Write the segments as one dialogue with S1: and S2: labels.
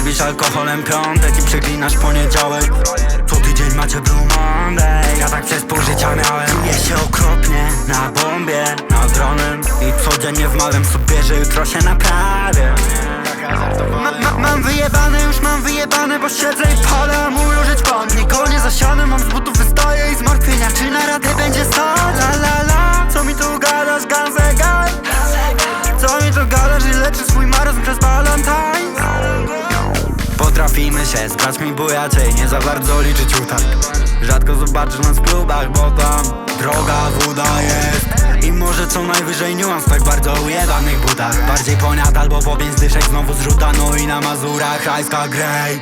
S1: Wielbisz alkoholem piątek i przeklinasz poniedziałek. Co tydzień macie Blue Monday. Ja tak przez pół życia miałem. Czuję się okropnie na bombie, nad dronem. I codziennie wmawiam sobie, że jutro się naprawię. Ma, ma, mam wyjebane, już mam wyjebane, bo siedzę i palę, a mówią, że ćpan Nikogo zasiany, mam z butów wystaję i zmartwienia. Czy na radę Potrafimy się. Z mi bujaczej, nie za bardzo liczyć utarg Rzadko zobaczysz nas w klubach, bo tam droga woda jest. I może co najwyżej niuans tak bardzo ujebanych butach. Bardziej poniat albo po pięć znowu zrzuta. No i na Mazurach rajska grey.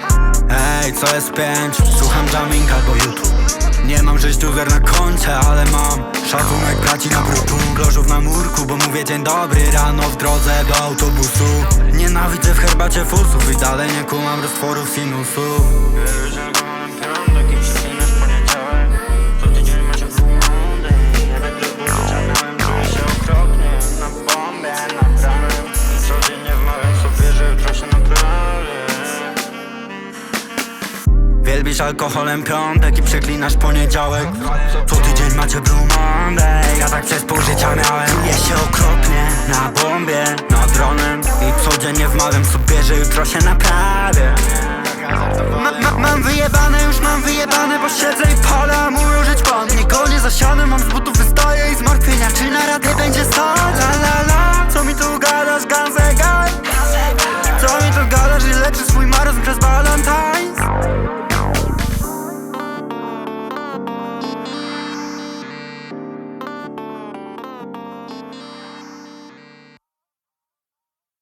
S1: Ej, co jest pięć? Słucham jamming albo YouTube nie mam sześciu zer na koncie, ale mam Szacunek braci na brutu Glożów na murku, bo mówię dzień dobry Rano w drodze do autobusu. Nienawidzę w herbacie fusów I dalej nie kumam roztworów sinusu Wielbisz alkoholem piątek i przeklinasz poniedziałek. Co tydzień macie Blue Monday. Ja tak przez pół życia miałem. Czuję się okropnie na bombie, nad dronem. I codziennie wmawiam sobie, że jutro się naprawię. Ma, ma, Mam wyjebane, już mam wyjebane, bo siedzę i palę, a że ćpan Nikogo nie zasiany, mam z butów wystaję i zmartwienia Czy